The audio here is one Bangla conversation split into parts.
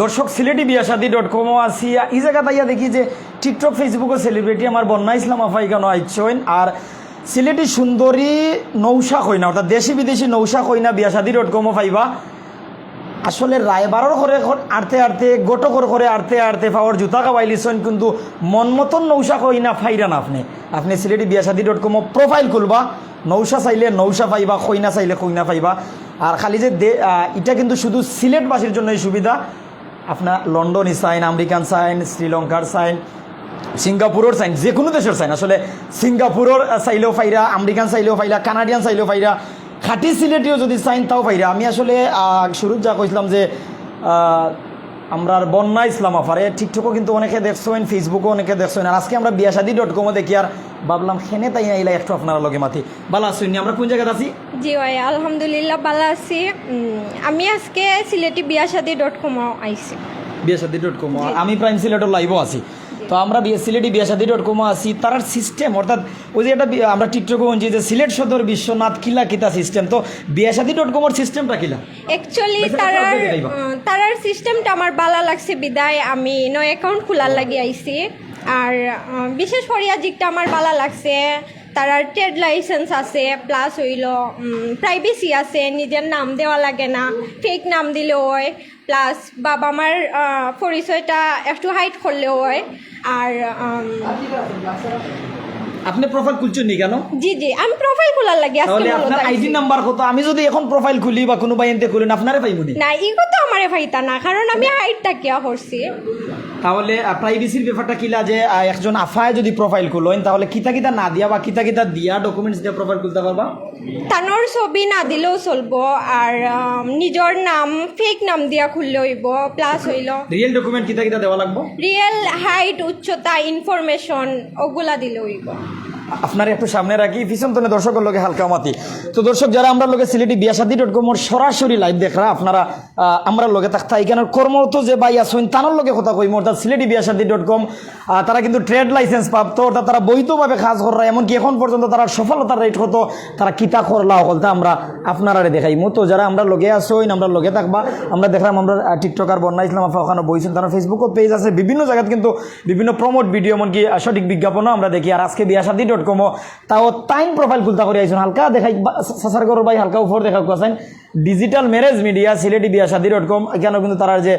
দর্শক সিলেটি বিয়া শাদি ডট কমও আছি। এই জায়গা তাইয়া দেখি যে টিকটক ফেসবুকও সেলিব্রিটি আমার বন্যা ইসলাম আফাই কেন আইসইন আর সিলেটি সুন্দরী নৌশা কইনা, অর্থাৎ দেশি বিদেশি নৌশা কই না বিয়া শাদি ডট কমও পাইবা আসলে রায়বারর করে আড়তে আড়তে গোটো করে করে আড়তে আড়তে পাওয়ার জুতা কাবাইলিছন, কিন্তু মন মতন নৌশা কই না ফাইরা না আপনি। আপনি সিলেটি বিয়া শাদি ডট কমও প্রোফাইল খুলবা, নৌশা চাইলে নৌশা পাইবা, কইনা চাইলে কইনা পাইবা। আর খালি যে এটা কিন্তু শুধু সিলেটবাসীর জন্যই সুবিধা। আপনার লন্ডনই সাইন আমেরিকান সাইন শ্রীলঙ্কার সাইন সিঙ্গাপুরের সাইন যে কোনো দেশের সাইন আসলে সিঙ্গাপুরের চাইলেও ফাইরা, আমেরিকান চাইলেও ফাইরা, কানাডিয়ান চাইলেও ফাইরা, খাটি সিলেটিও যদি সাইন তাও ফাইরা। আমি আসলে শুরু যা কইছিলাম যে আমরা বন্যা ইসলাম আফারে। টিকটকও কিন্তু অনেকে দেখছেন ফেসবুকও অনেকে দেখছেন আর আজকে আমরা বিয়াশাদি ডট কমও দেখি আর ভাবলাম খেনে তাই আইলা একটু আপনারা লগে মাতি। ভালো আছেন আমরা কোন জায়গাতে আছি? জি ভাই আলহামদুলিল্লাহ ভালো আছি। আমি আজকে সিলেটি বিয়াশাদি ডট কমও আইছি। বিয়াশাদি ডট কম আমি প্রাইম সিলেটের লাইভও আছি। তো আমরা সিলেটি বিয়াসাদি ডট কম আছি। তার সিস্টেম অর্থাৎ ওই যে একটা আমরা টিকটকে বলছি যে সিলেট সদর বিশ্বনাথ কিলা কিতা সিস্টেম তো বিয়াসাদি ডট কমর সিস্টেমটা কিলা? অ্যাকচুয়ালি তারার তারার সিস্টেমটা আমার ভালো লাগছে বিদায়। আমি নো অ্যাকাউন্ট খোলার লাগি আইছি। আর বিশেষ করে আজিকটা আমার ভালো লাগছে। তারার ট্রেড লাইসেন্স আছে প্লাস হইল প্রাইভেসি আছে। নিজের নাম দেওয়া লাগে না। ফেক নাম দিলে হয়। প্লাস বাবা মার পরিচয়টা একটু হাইট করলেও হয়। আর আপনি প্রোফাইল খুলছেন নি কেন? জি জি আমি প্রোফাইল খোলার লাগি আজকে তাহলে আপনার আইডি নাম্বার কত? আমি যদি এখন প্রোফাইল খুলি বা কোনো বাইনতে খুলেন আপনারে পাইবো নি? না ইগো তো আমারে ভাইতা না কারণ আমি হাইটটা কিয়া করছি? তাহলে প্রাইভেসির ব্যাপারটা কিলা যে একজন আফায় যদি প্রোফাইল খুলেন তাহলে কিতা কিতা না দিয়া বা কিতা কিতা দিয়া ডকুমেন্টস দিয়ে প্রোফাইল খুলতে পারবা? তানোর ছবি না দিলেও চলবো আর নিজের নাম ফেক নাম দিয়া খুললে হইব প্লাস হইল। রিয়েল ডকুমেন্ট কিতা কিতা দেওয়া লাগবো? রিয়েল হাইট উচ্চতা ইনফরমেশন ওগুলা দিলে হইব। আপনার একটু সামনে রাখি, পিছন তনে দর্শকের লোকে হালকা মাতি। তো দর্শক, যারা আমরা লোকে সিলেটি বিয়াসাদি ডট কমর সরাসরি লাইভ দেখরা আপনারা আমরা লোকে থাকতা এখানে কর্মরত যে বাই আসেন তানোর লোকে কথা কইম, অর্থাৎ সিলেটি বিয়াসাদি ডট কম তারা কিন্তু ট্রেড লাইসেন্স প্রাপ্ত অর্থাৎ তারা বৈধভাবে কাজ করা এমনকি এখন পর্যন্ত তারা সফলতার রেট হতো তারা কিতা করলা হলতা আমরা আপনারা দেখাইমু। তো যারা আমরা লগে আসইন আমরা লগে থাকবা, আমরা দেখলাম আমরা টিকটকার বন্যা ইসলাম আফা ওখানে বইছেন, তারা ফেসবুকও পেজ আছে, বিভিন্ন জায়গাত কিন্তু বিভিন্ন প্রমোট ভিডিও এমনকি সঠিক বিজ্ঞাপনও আমরা দেখি। আর আজকে বিয়াসাদি ডট কমও তাও টাইম প্রোফাইল খুলতা করে আইসুন হালকা দেখাই সাসার করো ভাই হালকা উপর দেখা কোয়াছেন digital marriage media Sylheti Biya Shadi dot কম এখানেও কিন্তু তারা যে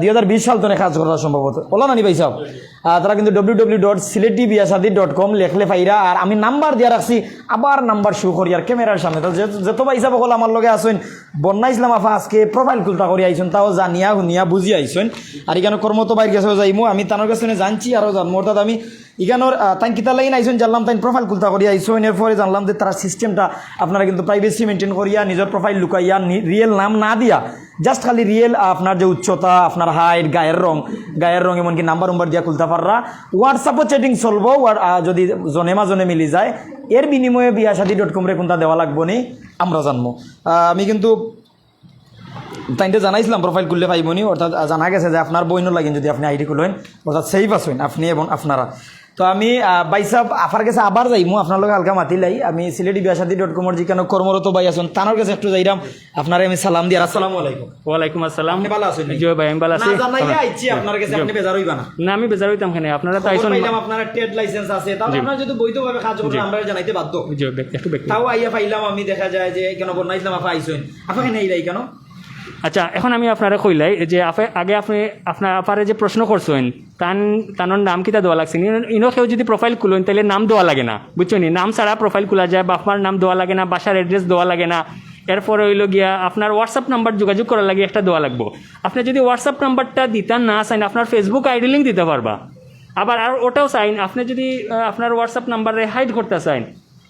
দুই হাজার বিশ সাল তনে কাজ করা সম্ভবত ওলা নানি ভাই আহ, তারা কিন্তু W W dot Sylheti Biya Shadi dot com লেখলে পাইরা আর আমি নাম্বার দিয়া রাখছি আবার নাম্বার শু করি আর ক্যামেরার সামনে। তো যত ভাই সাহেব হল আমার লগে আসুন বন্যা ইসলাম আফা আজকে প্রোফাইল খুলতা করে আইসুন তাও জানিয়া শুনিয়া বুঝি আইসুন আর এখানে কর্মত বাইর গেছে যাইমু। আমি তানোর কাছে জানছি আরও অর্থাৎ আমি ইগানোর তাই কিতা লাইন আইসুন জানলাম তাই প্রোফাইল খুলতা করিয়া আইসুন। এরপরে জানলাম যে তারা সিস্টেমটা আপনারা কিন্তু প্রাইভেসি মেনটেন করিয়া, নিজের প্রোফাইল লুকাইয়া রিয়েল নাম না দিয়া জাস্ট খালি রিয়েল আপনার যে উচ্চতা, আপনার হাইট গায়ের রং গায়ের রং এমনকি নাম্বার উম্বার দিয়া খুলতে পাররা। হোয়াটসঅ্যাপও চ্যাটিং চলবো যদি জনে মাজনে মিলি যায়, এর বিনিময়ে বিয়া শাদি ডট কম রে কোনটা দেওয়া লাগবো নি, আমরা জানব। আমি কিন্তু তাইতে জানাইছিলাম প্রোফাইল খুললে পাইবনি অর্থাৎ জানা গেছে যে আপনার বইনও লাগেন যদি আপনি আইডি খুলেন, অর্থাৎ সেফ আছেন আপনি এবং আপনারা। তো আমি বাইসাব আফার কাছে আবার যাইমু আপনার লগে হালকা মাতি লাই। আমি সিলেটি বিয়াসাদি ডট কমর যেখানে কর্মরত বাই আছেন তানোর কাছে একটু যাইরাম। আপনারা আমি সালাম দিয়ে আসসালামু আলাইকুম। ওয়ালাইকুম আসসালাম। আপনি ভালো আছেন জি ভাই আমি ভালো আছি। না জানাইলে আইছি আপনার কাছে। আপনি বেজার হইবা না। না আমি বেজার হইতাম খানে আপনারা তো আইসন পাইলাম আপনার ট্রেড লাইসেন্স আছে। তাহলে। আপনারা যদি বৈধভাবে কাজ করেন। আমরা জানাইতে বাধ্য। জি একটু ব্যক্তি তাও আইয়া পাইলাম আমি দেখা যায় যে কেন বন্যাইছিলাম আপা আইসেন। আপা কেন আইলাই কেন? আচ্ছা এখন আমি আপনারা কইলাই যে আগে আপনি আপনার আপারে যে প্রশ্ন করছেন, তান তানোর নাম কিতা দেওয়া লাগছে? ইনো- কেউ যদি প্রোফাইল খুলেন তাহলে নাম দেওয়া লাগে না, বুঝছ নি? নাম ছাড়া প্রোফাইল খোলা যায়, বাপমার নাম দেওয়া লাগে না, বাসার অ্যাড্রেস দেওয়া লাগে না। এরপরে হইল গিয়া, আপনার হোয়াটসঅ্যাপ নাম্বার যোগাযোগ করার লাগে একটা দেওয়া লাগবো। আপনি যদি হোয়াটসঅ্যাপ নাম্বারটা দিতে না চান আপনার ফেসবুক আইডি লিঙ্ক দিতে পারবা। আবার আর ওটাও চাইন, আপনি যদি আপনার হোয়াটসঅ্যাপ নাম্বারে হাইড করতে চান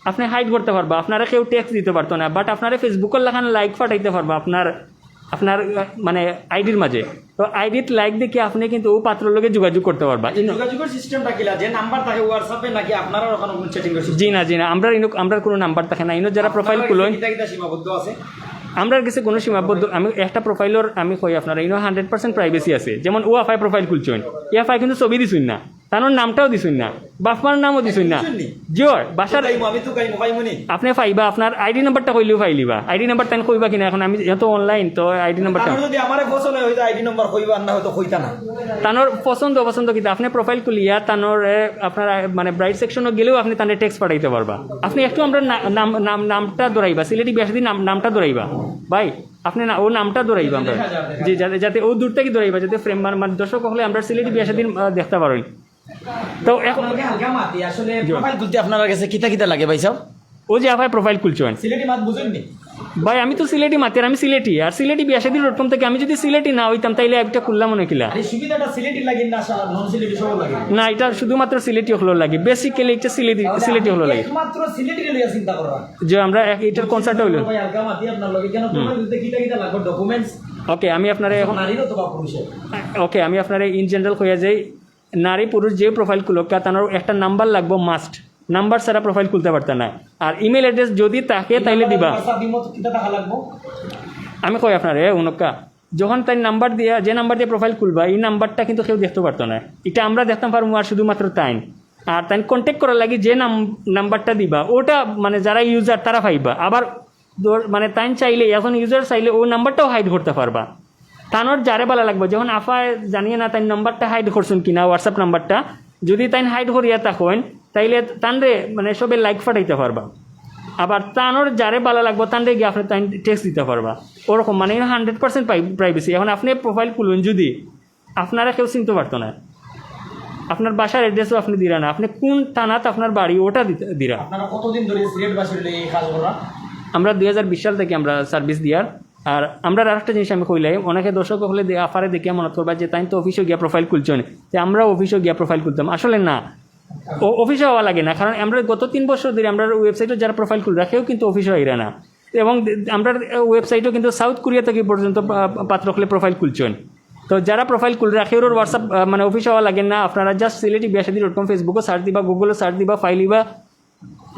আপনি হাইড করতে পারবা। আপনারা কেউ টেক্সট দিতে পারতো না বাট আপনারা ফেসবুকের লেখান লাইক পাঠাইতে পারবা, আপনার আপনার মানে আইডির মাঝে। তো আইডির লাইক দেখে আপনি কিন্তু ও পাত্র লোকে যোগাযোগ করতে পারবা। যোগাযোগের সিস্টেমটা কিলা যে নাম্বার থাকে হোয়াটসঅ্যাপে নাকি আপনারা ওখানে কোনো চ্যাটিং করছেন? জি না জি না আমরা ইনো আমরা কোনো নাম্বার থাকে না। ইনো যারা প্রোফাইল খুলেন। সীমাবদ্ধ আছে? আমরা কাছে কোনো সীমাবদ্ধ আমি একটা প্রোফাইলের আমি কই আপনারা ইনো হান্ড্রেড পার্সেন্ট প্রাইভেসি আছে। যেমন ও এফআই প্রোফাইল খুলছেন। এফআই কিন্তু ছবি দিছুন না। তার নামটাও দিছুন না। বাপমার নামও দিছুন না? জিওর বাসার আপনি পাইবা আপনার আইডি নাম্বারটা কইলেও পাইলিবা আইডি নাম্বার তাই কইবা কিনা এখন? আমি এত অনলাইন তো আইডি নাম্বারটা যদি আমারে পছন্দ হয় আইডি নম্বর কইবা না হয়তো কইতা না। তানোর পছন্দ অপছন্দ কিন্তু আপনি প্রোফাইল খুলিয়া তানোর আপনার মানে ব্রাইট সেকশনে গেলেও আপনি তানের টেক্সট পাঠাইতে পারবা। আপনি একটু আমরা নাম নাম নামটা দৌড়াইবা। সিলেটি বিয়াসাদি নাম নামটা দৌড়াইবা। ভাই আপনি না ও নামটা দৌড়াইবা আমরা। জি যাতে যাতে ও দূর থেকে দৌড়াইবা যাতে ফ্রেম মানে দর্শক হলে আমরা সিলেটি বিয়াসাদিন দেখতে পারি তো আসলে প্রোফাইল আপনার কাছে কিতা কিতা লাগে ভাই সাহেব ও যে আপায় প্রোফাইল খুলছেন সিলেটি মাত বুঝেননি ভাই আমি তো সিলেটি মাতের আমি সিলেটি। আর সিলেটি বিয়াসাদি ডট কম থেকে আমি যদি সিলেটি না হইতাম তাইলে একটা খুললাম মনে কিলা। না সব এটা শুধুমাত্র সিলেটি হলো লাগে। বেসিক্যালি এটা সিলেটি সিলেটি হলো লাগে। যে আমরা এটার কনসার্ট হইল। ভাই ওকে আমি আপনার এখন ওকে আমি আপনার ইন জেনারেল হইয়া যাই নারী পুরুষ যে প্রোফাইল খুলক তার একটা নাম্বার লাগবো মাস্ট নাম্বার ছাড়া প্রোফাইল খুলতে পারতে না আর ইমেল অ্যাড্রেস যদি তাকে তাইলে দিবা। আমি কই আপনার এ উনকা যখন তাই নাম্বার দিয়া যে নাম্বার দিয়ে প্রোফাইল খুলবা এই নাম্বারটা কিন্তু কেউ দেখতে পারতো না। এটা আমরা দেখতাম পারব আর শুধুমাত্র তাই আর তাই কন্ট্যাক্ট করার লাগে যে নাম নাম্বারটা দিবা ওটা মানে যারা ইউজার তারা পাইবা। আবার মানে তাই চাইলে এখন ইউজার চাইলে ও নাম্বারটাও হাইড করতে পারবা। তানোর যারে ভালো লাগবে যখন আফা জানিয়ে না তাই নাম্বারটা হাইড করছেন কিনা হোয়াটসঅ্যাপ নাম্বারটা যদি তাই হাইড করিয়া থাকেন তাইলে তানরে মানে সবে লাইক ফাটাইতে পারবা আবার তানোর যারে ভালো লাগবে তানরে গিয়ে আপনি তাই টেক্সট দিতে পারবা ওরকম মানে হান্ড্রেড পার্সেন্ট প্রাইভেসি এখন আপনি প্রোফাইল খুলুন যদি আপনারা কেউ চিনতে পারতো না। আপনার বাসার অ্যাড্রেসও আপনি দিরা না। আপনি কোন থানাত আপনার বাড়ি ওটা দিতে দিরা। কতদিন ধরে আমরা দুই হাজার বিশ সাল থেকে আমরা সার্ভিস দিয়ার। আর আমরা আরেকটা জিনিস আমি কইলাই অনেকে দর্শক হলে আফারে দেখে মনে করবা যে তাই তো অফিসে গিয়া প্রোফাইল খুলছেন যে আমরা অফিসে গিয়া প্রোফাইল খুলতাম। আসলে না। ও অফিসে হওয়া লাগে না। কারণ আমরা গত তিন বছর ধরে আমরা ওয়েবসাইটে যারা প্রোফাইল খুলে রাখেও কিন্তু অফিসে হইরা না। এবং আমরা ওয়েবসাইটও কিন্তু সাউথ কোরিয়া থেকে পর্যন্ত পাত্র খুলে প্রোফাইল খুলছেন তো যারা প্রোফাইল খুলে রাখে ওর হোয়াটসঅ্যাপ মানে অফিসে হওয়া লাগে না। আপনারা just Sylheti Biyashadi dot com ফেসবুকে সার্চ দিবা গুগলে সার্চ দিবা ফাইল দিবা।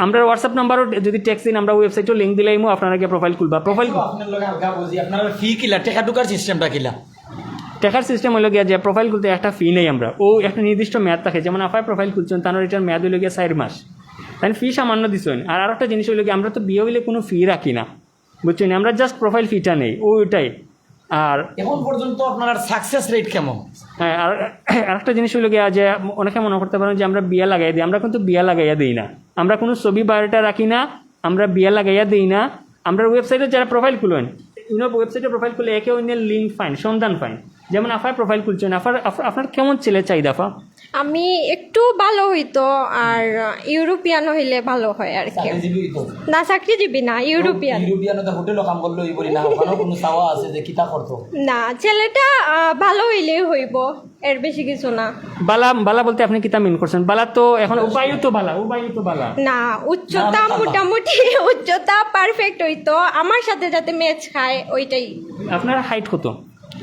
আমরা হোয়াটসঅ্যাপ নাম্বারও যদি টেক্সট দিন আমরা ওয়েবসাইটও লিঙ্ক দিলাইমো আপনারা গিয়ে প্রোফাইল খুলবা। প্রোফাইল আপনার ফি কিলা? টেকা ঢুকার সিস্টেমটা কিলা? টেকার সিস্টেম হলো গিয়া যে প্রোফাইল খুলতে একটা ফি নেই আমরা। ও একটা নির্দিষ্ট মেয়াদ থাকে যেমন আফায় প্রোফাইল খুলছেন তার এটার মেয়াদ হইল গিয়া চার মাস। তাই ফি সামান্য দিচ্ছেন আর আরেকটা জিনিস হইল গিয়ে আমরা তো বিয়ে হইলে কোনো ফি রাখি না। বুঝছেন? আমরা জাস্ট প্রোফাইল ফিটা নেই। ও ওইটাই আর এখন পর্যন্ত আপনার সাকসেস রেট কেমন? হ্যাঁ আর আরেকটা জিনিস হলো গিয়া যে অনেকে মনে করতে পারেন যে আমরা বিয়া লাগাইয়া দিই আমরা কিন্তু বিয়া লাগাইয়া দিই না। আমরা কোনো ছবি বায়োটা রাখি না আমরা বিয়া লাগাইয়া দিই না। আমরা ওয়েবসাইটে যারা প্রোফাইল খুলেন ইউনো ওয়েবসাইটে প্রোফাইল খুলে একে অন্যের লিঙ্ক ফাইন সন্ধান ফাইন যেমন আফার প্রোফাইল খুলছেন আফার আফ- আপনার কেমন ছেলে চাই আফা? আমি একটু ভালো হইতো আর ইউরোপিয়ান হইলে ভালো হয় আর কি। তো না চাকরিজীবী না ইউরোপিয়ান। ইউরোপিয়ান হোটেলও কাম করল এই বলি না ওখানেও কোনো চাওয়া আছে যে কিতা করতো? না ছেলেটা ভালো হইলেই হইব এর বেশি কিছু না। বালা বালা বলতে আপনি কিতা মিন করছেন? বালা তো এখন উপায়ও তো বালা উপায়ও তো বালা। না উচ্চতা। মোটামুটি উচ্চতা পারফেক্ট হইতো। আমার সাথে যাতে ম্যাচ খায় ওইটাই। আপনার হাইট কত?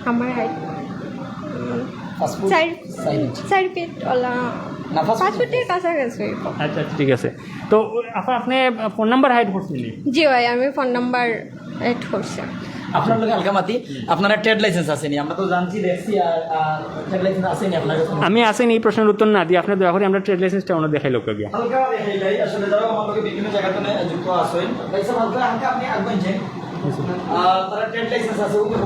আমার হাইট চার ফিট পাঁচ ফুটের কাছাকাছি। আচ্ছা আচ্ছা ঠিক আছে। তো আপা আপনি ফোন নাম্বার করছেন জি ভাই আমি ফোন নাম্বার এড করছি। আপনার লোক হালকা মাতি। আপনার ট্রেড লাইসেন্স আসেনি আমরা তো জানছি দেখছি আর ট্রেড লাইসেন্স আসেনি আপনার আমি আসেন এই প্রশ্নের উত্তর না দিয়ে আপনি দয়া করে আমরা ট্রেড লাইসেন্সটা অন্য দেখাই লোক গিয়া। হালকা আসলে যারা বিভিন্ন জায়গাতে যুক্ত আছেন। লাইসেন্স হালকা হালকা আপনি আগবেন যে তারা ট্রেড লাইসেন্স আছে ওগুলো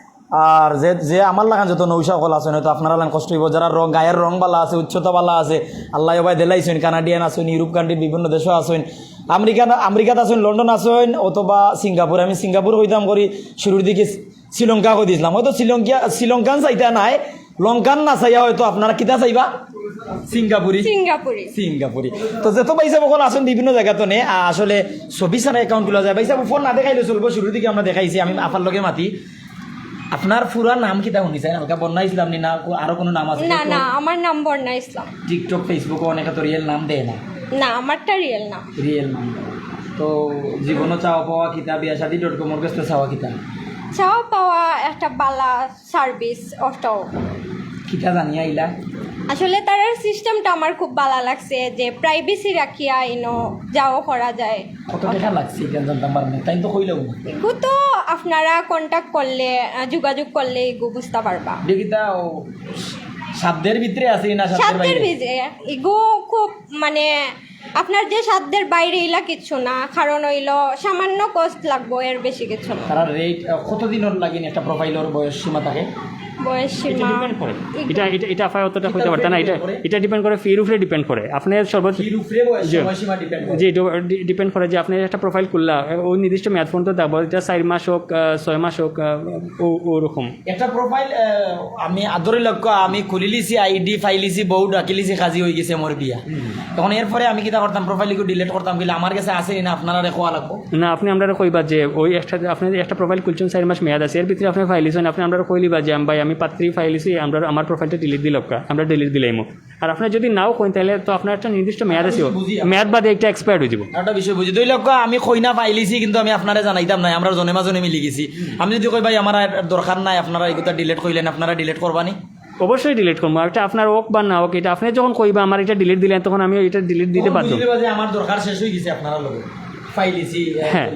আর যে যে আমার লাগান যত নৌসা কল আছেন হয়তো আপনারা লাগান কষ্ট হইব। যারা রং গায়ের রং বালা আছে উচ্চতা বালা আছে আল্লাহ এবার দেলাইছেন কানাডিয়ান আছেন ইউরোপ কান্ট্রির বিভিন্ন দেশও আছেন। আমেরিকা আমেরিকাত আছেন লন্ডন আছেন অথবা সিঙ্গাপুর। আমি সিঙ্গাপুর হইতাম করি শুরুর দিকে শ্রীলঙ্কা কই দিয়েছিলাম হয়তো শ্রীলঙ্কা শ্রীলঙ্কান চাইতা নাই লঙ্কান না চাইয়া হয়তো আপনারা কিতা চাইবা? সিঙ্গাপুরি। সিঙ্গাপুরে। সিঙ্গাপুরি। তো যত পয়সা বকল আসুন বিভিন্ন জায়গাতে নে আ, আসলে ছবি ছাড়া অ্যাকাউন্ট খোলা যায় পয়সা ফোন না দেখাইলে চলবো শুরুর দিকে আমরা দেখাইছি আমি আপার লগে মাতি। আপনার পুরা নাম কি কিতা শুনিছেন হালকা বন্যা ইসলাম নি না আরও কোনো নাম আছে না না আমার নাম বন্যা ইসলাম টিকটক ফেসবুকে অনেকে তো রিয়েল নাম দেয় না। না আমারটা রিয়েল নাম রিয়েল নাম তো জীবনও চাওয়া পাওয়া কিতা বিয়া শাদি ডট কমর কাছে চাওয়া কিতা? চাওয়া পাওয়া একটা বালা সার্ভিস অটো কিতা জানি আইলা? আসলে তার সিস্টেমটা আমার খুব ভালো লাগছে যে প্রাইভেসি রাখিয়া ইনো যাও করা যায়। কত টাকা লাগছে তাই তো কইলেও না এগু তো আপনারা কন্টাক্ট করলে যোগাযোগ করলে এগু বুঝতে পারবা। দেখিতা ও সাধ্যের ভিতরে আছে না সাধ্যের ভিজে এগু খুব মানে আপনার যে সাধ্যের বাইরে ইলা কিছু না কারণ হইল সামান্য কষ্ট লাগবো এর বেশি কিছু না। তারা রেট কতদিনের লাগিন? একটা প্রোফাইলের বয়স সীমা থাকে? বয়স এটা না? ডিপেন্ড করে। ফির উপরে ডিপেন্ড করে। আপনি সর্বোচ্চ জি। ডিপেন্ড করে। যে আপনি একটা প্রোফাইল করলা ওই নির্দিষ্ট মেয়াদ পর্যন্ত দেবো এটা চার মাস হোক ছয় মাস হোক ওরকম। একটা প্রোফাইল আমি আদরি লক্ষ্য আমি খুলি লিছি আইডি ফাইলিছি বউ ডাকি লিছি কাজি হয়ে গেছে মোর বিয়া। তখন এরপরে আমি কিতা করতাম প্রোফাইলকে ডিলিট করতাম কিন্তু আমার কাছে আছে না আপনারা রেখোয়া লাগবো। না আপনি আমরা কইবা যে ওই একটা আপনি একটা প্রোফাইল খুলছেন চার মাস মেয়াদ আছে এর ভিতরে আপনি ফাইলিছেন আপনি আমরা কইলিবা যে আমি আমি পাত্রী ফাইলিছি আমরা আমার প্রোফাইলটা ডিলিট দিল আমরা ডিলিট দিলাইমো আর আপনার যদি নাও কইন তাহলে তো আপনার একটা নির্দিষ্ট মেয়াদ আছে মেয়াদ বাদে একটা এক্সপায়ার হয়ে যাব। একটা বিষয় বুঝি। দুই লক্ষ আমি কইনা পাইলিছি কিন্তু আমি আপনারা জানাইতাম নাই আমরা জনে মাজনে মিলি গেছি। আমি যদি কই ভাই আমার দরকার নাই আপনারা এগুলা ডিলিট কইলেন আপনারা ডিলিট করবানি? অবশ্যই ডিলিট করব। একটা আপনার হোক বা না হোক এটা আপনি যখন কইবা আমার এটা ডিলিট দিলেন তখন আমি এটা ডিলিট দিতে পারতাম আমার দরকার শেষ হয়ে গেছে আপনারা লগে। ফাইলিছি হ্যাঁ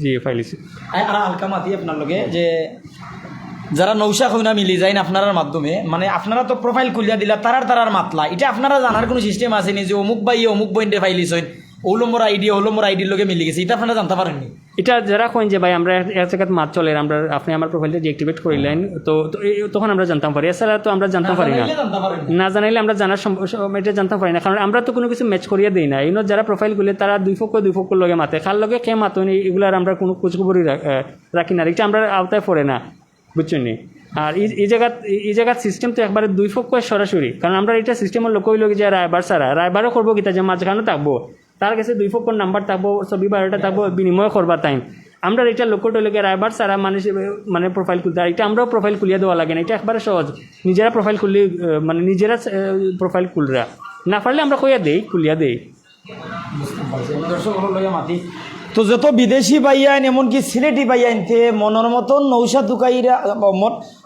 জি ফাইলিছি আর হালকা মাতি আপনার লগে যে যারা নৌশা খৈনা মিলি যায় আপনার মাধ্যমে মানে আপনারা তো প্রোফাইল খুলিয়া দিলা তারার তারার মাতলা। এটা আপনারা জানার কোনো সিস্টেম আছে নি যে অমুক বাই অমুক বইন্ডে ফাইলিস হইন ওলম্বর আইডি ওলম্বর আইডির লগে মিলি গেছে এটা আপনারা জানতে পারেননি? এটা যারা কইন যে ভাই আমরা এক জায়গায় মাত চলে আমরা আপনি আমার প্রোফাইলটা ডিঅ্যাক্টিভেট করিলেন তো তখন আমরা জানতাম পারি। এছাড়া তো আমরা জানতে পারি না। না। জানাইলে আমরা জানার এটা জানতে পারি না কারণ আমরা তো কোনো কিছু ম্যাচ করিয়া দিই না। এই যারা প্রোফাইল গুলি তারা দুই ফক্ক দুই ফক্কর লগে মাতে। খার লগে কে মাতন এগুলার আমরা কোনো খোঁজখবরই রাখি না। এটা আমরা আওতায় পড়ে না। বুঝছেন? আর এই এই জায়গা এই জায়গার সিস্টেম তো একবারে দুই ফক্ক সরাসরি। কারণ আমরা এটা সিস্টেমের লোক হইল যে রায়বার সারা রায়বারও করব কিতা যে মাঝখানে থাকব। তার কাছে দুই ফক্কর নাম্বার থাকব, ছবি বারোটা থাকব, বিনিময় করবার টাইম আমরা এটা লক্ষ্য টলকে রায়বার সারা মানুষ মানে প্রোফাইল খুলতে আর এটা আমরাও প্রোফাইল খুলিয়ে দেওয়া লাগে না। এটা একবারে সহজ। নিজেরা প্রোফাইল খুললে মানে নিজেরা প্রোফাইল খুলরা। না পারলে আমরা কইয়া দেই, খুলিয়া দেই। দর্শক মাতি। তো যত বিদেশি বাইয়াইন এমনকি সিলেটি বাইয়াইনতে মনের মতন নৌসা দুকাইরা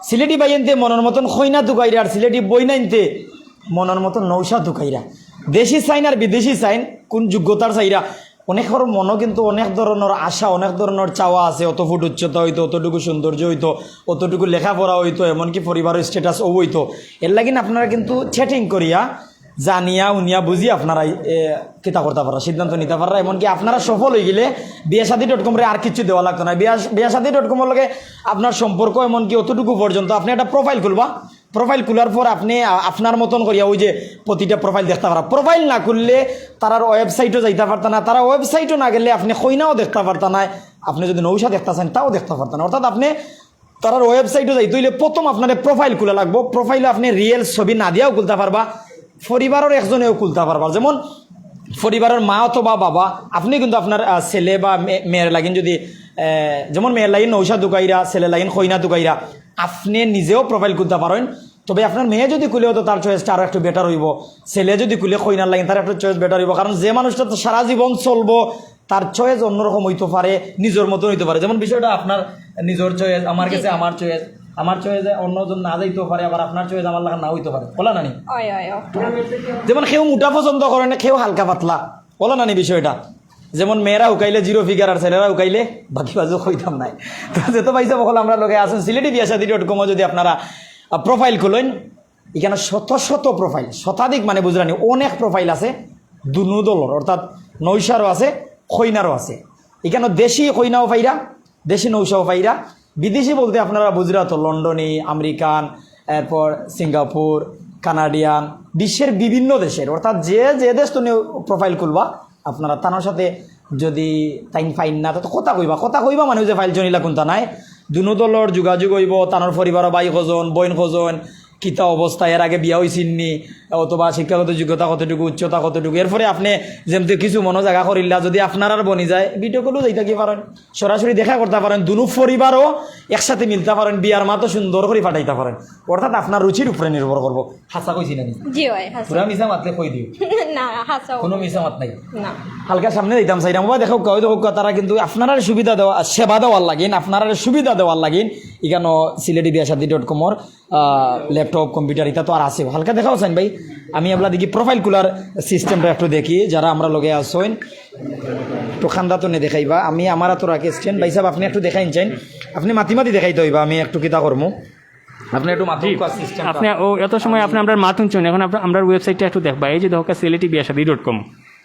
সিলেটি বাইয়াইনতে মনের মতন খৈনা দুকাইরা আর সিলেটি বইনাইনতে মনের মতন নৌসা দুকাইরা। দেশি সাইন আর বিদেশি সাইন, কোন যোগ্যতার চাইরা অনেকের মনও কিন্তু অনেক ধরনের আশা, অনেক ধরনের চাওয়া আছে অত ফুট উচ্চতা হইতো, অতটুকু সৌন্দর্য হইতো, অতটুকু লেখাপড়া হইতো, এমনকি পরিবারের স্ট্যাটাস ও হইতো। এর লাগিন আপনারা কিন্তু চ্যাটিং করিয়া জানিয়া উনিয়া বুঝি আপনারা কিতা করতে পারা সিদ্ধান্ত নিতে পারা এমনকি আপনারা সফল হয়ে গেলে বিয়াসাদি ডট কমরে আর কিছু দেওয়া লাগতো না। বিয়া বিয়াসাদি ডট কমের লগে আপনার সম্পর্ক এমনকি অতটুকু পর্যন্ত আপনি একটা প্রোফাইল খুলবা। প্রোফাইল খোলার পর আপনি আপনার মতন করিয়া ওই যে প্রতিটা প্রোফাইল দেখতে পারা প্রোফাইল না খুললে তারার ওয়েবসাইটও যাইতে পারতা না, তারা ওয়েবসাইটও না গেলে আপনি খৈনাও দেখতে পারতা না। আপনি যদি নৌসা দেখতে চান তাও দেখতে পারতেন অর্থাৎ আপনি তারার ওয়েবসাইটও যাইতে হইলে প্রথম আপনার প্রোফাইল খোলা লাগবো। প্রোফাইলে আপনি রিয়েল ছবি না দিয়াও খুলতে পারবা। পরিবারের একজনেও খুলতে পারবা। যেমন পরিবারের মা অথবা বাবা আপনি কিন্তু আপনার ছেলে বা মেয়ের লাগিন যদি যেমন মেয়ের লাগিন নৌসা দুকাইরা ছেলে লাগিন খৈনা দুকাইরা আপনি নিজেও প্রোফাইল খুলতে পারেন। তবে আপনার মেয়ে যদি খুলেও তো তার চয়েসটা আরও একটু বেটার হইব। ছেলে যদি খুলে খৈনার লাইন তার একটা চয়েস বেটার হইব। কারণ যে মানুষটা তো সারা জীবন চলবো তার চয়েস অন্যরকম হইতে পারে নিজের মতন হইতে পারে। যেমন বিষয়টা আপনার নিজের চয়েস আমার কাছে আমার চয়েস আমার চয়েস অন্যজন না যাইতেও পারে আবার আপনার চয়েস আমার লাগা না হইতে পারে। বলা নানি। যেমন কেউ মোটা পছন্দ করে না কেউ হালকা পাতলা। বলো নানি বিষয়টা? যেমন মেয়েরা উকাইলে জিরো ফিগার আর ছেলেরা উকাইলে বাকি বাজু হইতাম নাই। তো যেতে পাইছে বকল আমরা লোকে আছেন সিলেটি বিয়াসাদি ডট কমও যদি আপনারা প্রোফাইল খুলেন এখানে শত শত প্রোফাইল শতাধিক মানে বুঝলানি অনেক প্রোফাইল আছে দুনু দলর অর্থাৎ নৈশারও আছে খৈনারও আছে। এখানে দেশি খৈনাও পাইরা দেশি নৌসাও পাইরা বিদেশি বলতে আপনারা বুঝরা তো লন্ডনি, আমেরিকান, এরপর সিঙ্গাপুর, কানাডিয়ান, বিশ্বের বিভিন্ন দেশের। অর্থাৎ যে যে দেশ তুমি প্রোফাইল খুলবা, আপনারা তার সাথে যদি টাইম ফাইন না তো কথা কইবা। কথা কইবা মানে যে ফাইল জনিলা কোনটা নাই। দুনো দলর যোগাযোগ হইব, তানোর পরিবাৰৰ বাই খজন বইন খজন কিতা অবস্থা, এর আগে বিয়া হয়েছিননি অথবা শিক্ষাগত যোগ্যতা কতটুকু উচ্চতা কতটুকু। এরপরে আপনি যেমতে কিছু মনো জায়গা করিলা যদি আপনার আর বনি যায় ভিডিও কলেও যাই থাকি পারেন? সরাসরি দেখা করতে পারেন দুনু পরিবারও একসাথে মিলতে পারেন বিয়ার মা তো সুন্দর করে পাঠাইতে পারেন। অর্থাৎ আপনার রুচির উপরে নির্ভর করব। হাসা কইছি না পুরা মিশা মাতলে কই দিও? কোনো মিশা মাত নাই। হালকা সামনে দিতাম চাইতাম বা দেখো কয় দেখো তারা কিন্তু আপনারা সুবিধা দেওয়া সেবা দেওয়ার লাগিন আপনারা সুবিধা দেওয়ার লাগিন এখানে সিলেটি বিয়াসাদি ডট কমর ল্যাপটপ কম্পিউটার এটা তো আর আছে। হালকা দেখাও চাইন ভাই। আমি আপনার দেখি প্রোফাইল কুলার সিস্টেমটা একটু দেখি যারা আমরা লগে আসইন একটু খান্দা তো নে দেখাইবা। আমি আমার তো রাখি স্ট্যান্ড ভাই সাহেব আপনি একটু দেখাইন চাইন। আপনি মাতি মাতি দেখাইতে হইবা আমি একটু কিতা করব আপনি একটু সিস্টেম আপনি ও এত সময় আপনি আমরা মাথুন চুন এখন আমরা ওয়েবসাইটটা একটু দেখবা। এই যে দেখো সিলেটি বিয়াসাদি ডট কম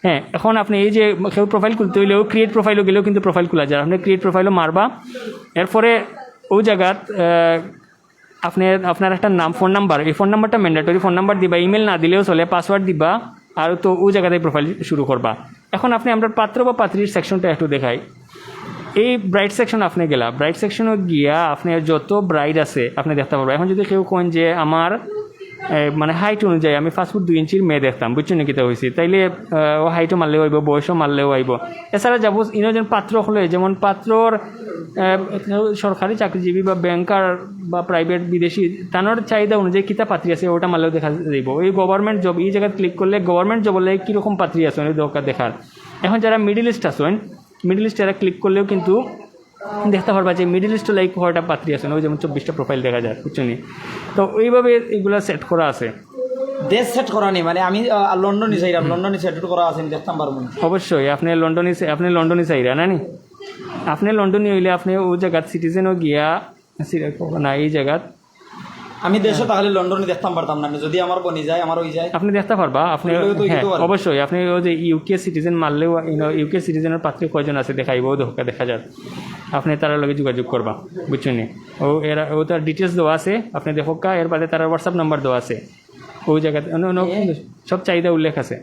হ্যাঁ এখন আপনি এই যে কেউ প্রোফাইল খুলতে হইলেও ক্রিয়েট প্রোফাইলও গেলেও কিন্তু প্রোফাইল খোলা যায়। আপনি ক্রিয়েট প্রোফাইলও মারবা। এরপরে ওই জায়গাত আহ, আপনি আপনার একটা নাম ফোন নাম্বার এই ফোন নাম্বারটা ম্যান্ডেটরি ফোন নাম্বার দিবা ইমেল না দিলেও চলে পাসওয়ার্ড দিবা আর তো ওই জায়গাতে প্রোফাইল শুরু করবা। এখন আপনি আমরা পাত্র বা পাত্রীর সেকশনটা একটু দেখাই। এই ব্রাইট সেকশন আপনি গেলা। ব্রাইট সেকশনে গিয়া আপনার যত ব্রাইড আছে আপনি দেখতে পারবেন এখন যদি কেউ কোন যে আমার মানে হাইট অনুযায়ী আমি ফাস্টফুড দুই ইঞ্চির মেয়ে দেখতাম, বুঝছ নাকি তা হয়েছি তাইলে ও হাইটও মারলেও আইব, বয়সও মারলেও আইব। এছাড়া যাব, ইনো যেন পাত্র হলে, যেমন পাত্রর সরকারি চাকরিজীবী বা ব্যাংকার বা প্রাইভেট বিদেশি, তানোর চাহিদা অনুযায়ী কিতা পাত্রী আছে, ওটা মারলেও দেখা যাইব। এই গভর্নমেন্ট জব এই জায়গায় ক্লিক করলে গভর্নমেন্ট জব হলে কীরকম পাত্রী আছে দরকার দেখার। এখন যারা মিডিল ইস্ট আছেন মিডিল ইস্ট এরা ক্লিক করলেও কিন্তু দেখতে পারবা যে মিডিল ইস্ট লাইক কয়টা পাত্রী আছে ওই যেমন চব্বিশটা প্রোফাইল দেখা যায় নি? তো এইভাবে এগুলো সেট করা আছে। দেশ সেট করা নেই মানে আমি লন্ডনই লন্ডনে চাইলাম লন্ডনে সেট করা আছে দেখতাম পারব। অবশ্যই আপনি লন্ডনে আপনি লন্ডনে চাইরা না নি? আপনি লন্ডনে হইলে আপনি ওই জায়গার সিটিজেনও গিয়া না এই জায়গাত আমি দেশে তাহলে লন্ডনে দেখতাম পারতাম না। যদি আমার বনি যায় আমার ওই যায়। আপনি দেখতে পারবা আপনি হ্যাঁ। অবশ্যই। আপনি ওই যে ইউকে সিটিজেন মারলেও ইউকে সিটিজেনের পাত্রে কয়জন আছে দেখাইব দেখা দেখা যাক। আপনি তার লগে যোগাযোগ করবা বুঝছেন ও এরা ও তার ডিটেলস দেওয়া আছে আপনি দেখো এর বাদে তার হোয়াটসঅ্যাপ নাম্বার দেওয়া আছে। ওই জায়গাতে অন্য অন্য সব চাহিদা উল্লেখ আছে।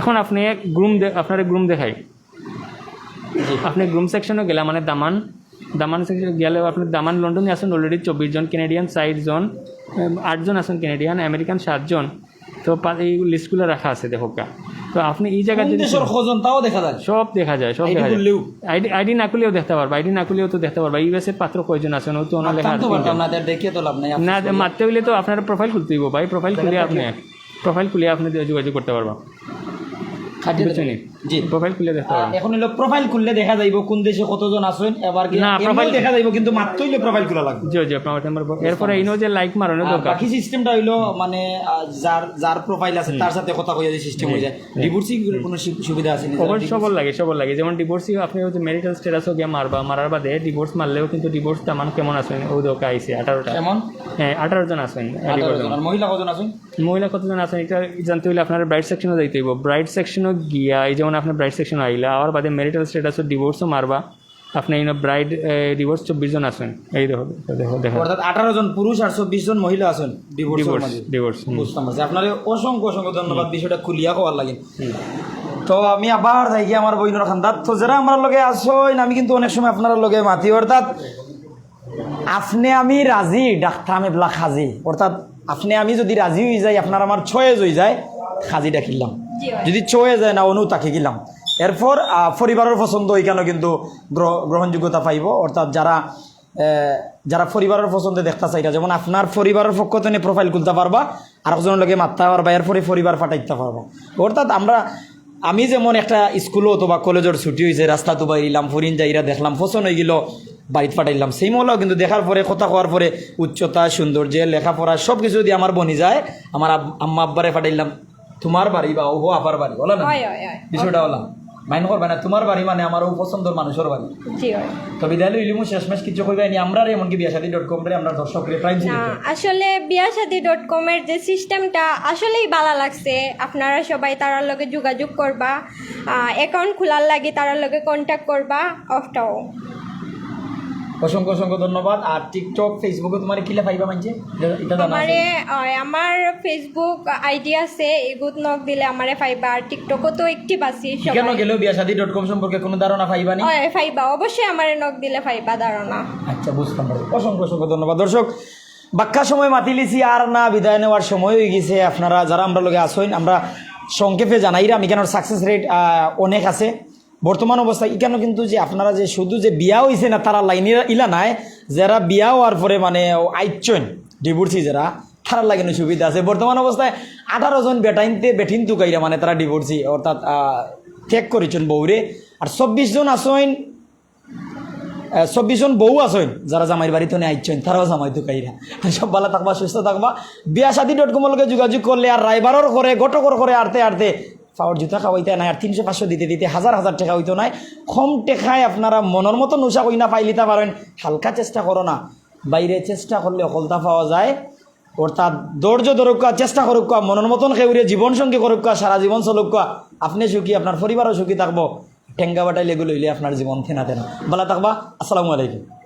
এখন আপনি গ্রুম আপনার গ্রুম দেখাই। আপনি গ্রুম সেকশনে গেলে মানে দামান দামান সেকশন গেলে আপনি দামান লন্ডনে আসুন অলরেডি চব্বিশ জন কেনেডিয়ান ষাট জন আটজন আসুন কেনেডিয়ান আমেরিকান সাতজন তো এই লিস্টগুলো রাখা আছে দেখো কা তো আপনি এই জায়গায় যদি তাও দেখা যায়। সব দেখা যায় সব দেখা যায়। আইডি আইডি না খুলেও দেখতে পারবা আইডি না খুলেও তো দেখতে পারবা। ইউএস এর পাত্র কয়জন আছেন ও তো ওনার লেখা না তাদের দেখিয়ে তো লাভ নাই না মারতে হইলে তো আপনার প্রোফাইল খুলতে হইব ভাই। প্রোফাইল খুলে আপনি প্রোফাইল খুলে আপনি যোগাযোগ করতে পারবা। জি। প্রোফাইল খুলে দেখতে এখন হলো প্রোফাইল খুললে দেখা যাইব কোন দেশে কতজন আছেন এবার কি না, এমনিও দেখা যাইব কিন্তু মাত্র হইলে প্রোফাইল খোলা লাগবে। জি জি আপনার নাম্বার এরপরে ইনো যে লাইক মারানো দরকার বাকি সিস্টেমটা হইল মানে যার যার প্রোফাইল আছে তার সাথে কথা কইয়া যে সিস্টেম হয়ে যায়। ডিভোর্সি কোনো সুবিধা আছে নি লাগে যেমন ডিভোর্সই আপনি হচ্ছে ম্যারিটাল স্ট্যাটাসও গিয়ে মারবা মারার বাদে ডিভোর্স মারলেও কিন্তু ডিভোর্স তেমন কেমন আছেন? ও দোকা আইসে আঠারোটা। এমন হ্যাঁ আঠারো জন আছেন মহিলা কজন আছেন? মহিলা কতজন আছেন? এটা জানতে হলে আপনার ব্রাইট সেকশনও যাইতে হইব। ব্রাইট সেকশনও গিয়া এই যেমন আপনার ব্রাইট সেকশন আইলা আর বাদে ম্যারিটাল স্ট্যাটাসও ডিভোর্সও মারবা। আপনি এই ব্রাইড ডিভোর্স চব্বিশ জন আছেন। এই দেখো দেখো দেখো। অর্থাৎ আঠারো জন পুরুষ আর চব্বিশ জন মহিলা আছেন ডিভোর্স ডিভোর্স বুঝতাম পারছি। আপনার অসংখ্য অসংখ্য ধন্যবাদ বিষয়টা খুলিয়া হওয়ার লাগে। তো আমি আবার যাই কি আমার বইনের খান্দাত তো যারা আমার লগে আসইন আমি কিন্তু অনেক সময় আপনার লগে মাতি। অর্থাৎ আপনি আমি রাজি ডাক্তার আমি বলা খাজি। অর্থাৎ আপনি আমি যদি রাজি হয়ে যাই আপনার আমার ছয়ে হয়ে যায় খাজি ডাকিলাম। যদি চয়ে যায় না, অনু তাকে গেলাম। এরপর পরিবারের পছন্দ ওইখানে কিন্তু গ্রহ- গ্রহণযোগ্যতা পাইব? অর্থাৎ যারা যারা পরিবারের পছন্দে দেখতে চাইরা যেমন আপনার পরিবারের পক্ষ থেকে প্রোফাইল খুলতে পারবা আর একজনের মারতে পারবা, এরপরে পরিবার ফাটাইতে পারবা। অর্থাৎ আমরা, আমি যেমন একটা স্কুলও অথবা কলেজের ছুটি হয়েছে রাস্তা তো বাইরিলাম ফরিন যাইরা দেখলাম পছন্দ হয়ে গেল, বাড়িতে পাঠাইলাম। সেই মহলাও কিন্তু দেখার পরে, কথা কওয়ার পরে, উচ্চতা, সৌন্দর্য, লেখাপড়া সব কিছু যদি আমার বনি যায়, আমার আম্মা আব্বারে পাঠাইলাম তোমার বাড়ি বা ওহো আপার বাড়ি বলো না? বিষয়টা হলা মাইন করবে না তোমার বাড়ি মানে আমার ও পছন্দের মানুষের বাড়ি। তো বিদ্যালয় ইলিমু শেষমেশ কিছু কইবে নি আমরা এমনকি বিয়াশাদি ডট কম রে আমরা দর্শক রে প্রাইম না আসলে বিয়াসাদি ডট কমের যে সিস্টেমটা আসলেই ভালো লাগছে। আপনারা সবাই তারার লগে যোগাযোগ করবা অ্যাকাউন্ট খোলার লাগে তারার লগে কন্ট্যাক্ট করবা অফটাও। অসংখ্য অসংখ্য ধন্যবাদ। আর টিকটক ফেসবুকে তোমার কিলা পাইবা মানছে এটা জানা? আমারে আমার ফেসবুক আইডি আছে এগুত নক দিলে আমারে ফাইবা। আর টিকটকও তো একটি বাসি কেন গেলেও বিয়াশাদি ডট কম সম্পর্কে কোনো ধারণা পাইবা নি? ফাইবা। অবশ্যই আমারে নক দিলে ফাইবা ধারণা। আচ্ছা বুঝতাম অসংখ্য অসংখ্য ধন্যবাদ। দর্শক বাক্কা সময় মাতি লিছি আর না বিদায় নেওয়ার সময় হয়ে গেছে। আপনারা যারা আমরা লোকে আসেন আমরা সংক্ষেপে জানাই আমি কেন সাকসেস রেট অনেক আছে। বর্তমান অবস্থায় এখানে কিন্তু যে আপনারা যে শুধু যে বিয়া হয়েছে না, তারা লাইন ইলা নাই, যারা বিয়া হওয়ার পরে মানে আইচন ডিভোর্সি যারা, তারা লাগানো সুবিধা আছে। বর্তমান অবস্থায় আঠারো জন বেটাইনতে বেঠিন তুকাইরা মানে তারা ডিভোর্সি অর্থাৎ ত্যাগ করেছেন বউরে। আর চব্বিশ জন আসেন চব্বিশ জন বউ আছেন, যারা জামাইর বাড়িতে নিয়ে আইছেন তারাও জামাই দুকাইরা সব ভালো থাকবা, সুস্থ থাকবা। বিয়া সাথী ডট কমের লগে যোগাযোগ করলে আর রাইবারও করে গটকর করে আরতে আরতে পাওয়ার জুতা খাওয়াইতে নাই আর তিনশো পাঁচশো দিতে দিতে হাজার হাজার টাকা হইতো নাই। কম টেকায় আপনারা মনের মতো নোশা কই না পাইলিতে পারেন হালকা চেষ্টা করো না বাইরে চেষ্টা করলে অকলতা পাওয়া যায়। অর্থাৎ ধৈর্য ধরুকা চেষ্টা করুক মনের মতন খেউরে জীবন সঙ্গী করুক সারা জীবন চলুক আপনি সুখী, আপনার পরিবারও সুখী থাকব। ঠেঙ্গা বাটাইলে এগুলো হইলে আপনার জীবন থেনা থেনা ভালো থাকবা। আসসালামু আলাইকুম।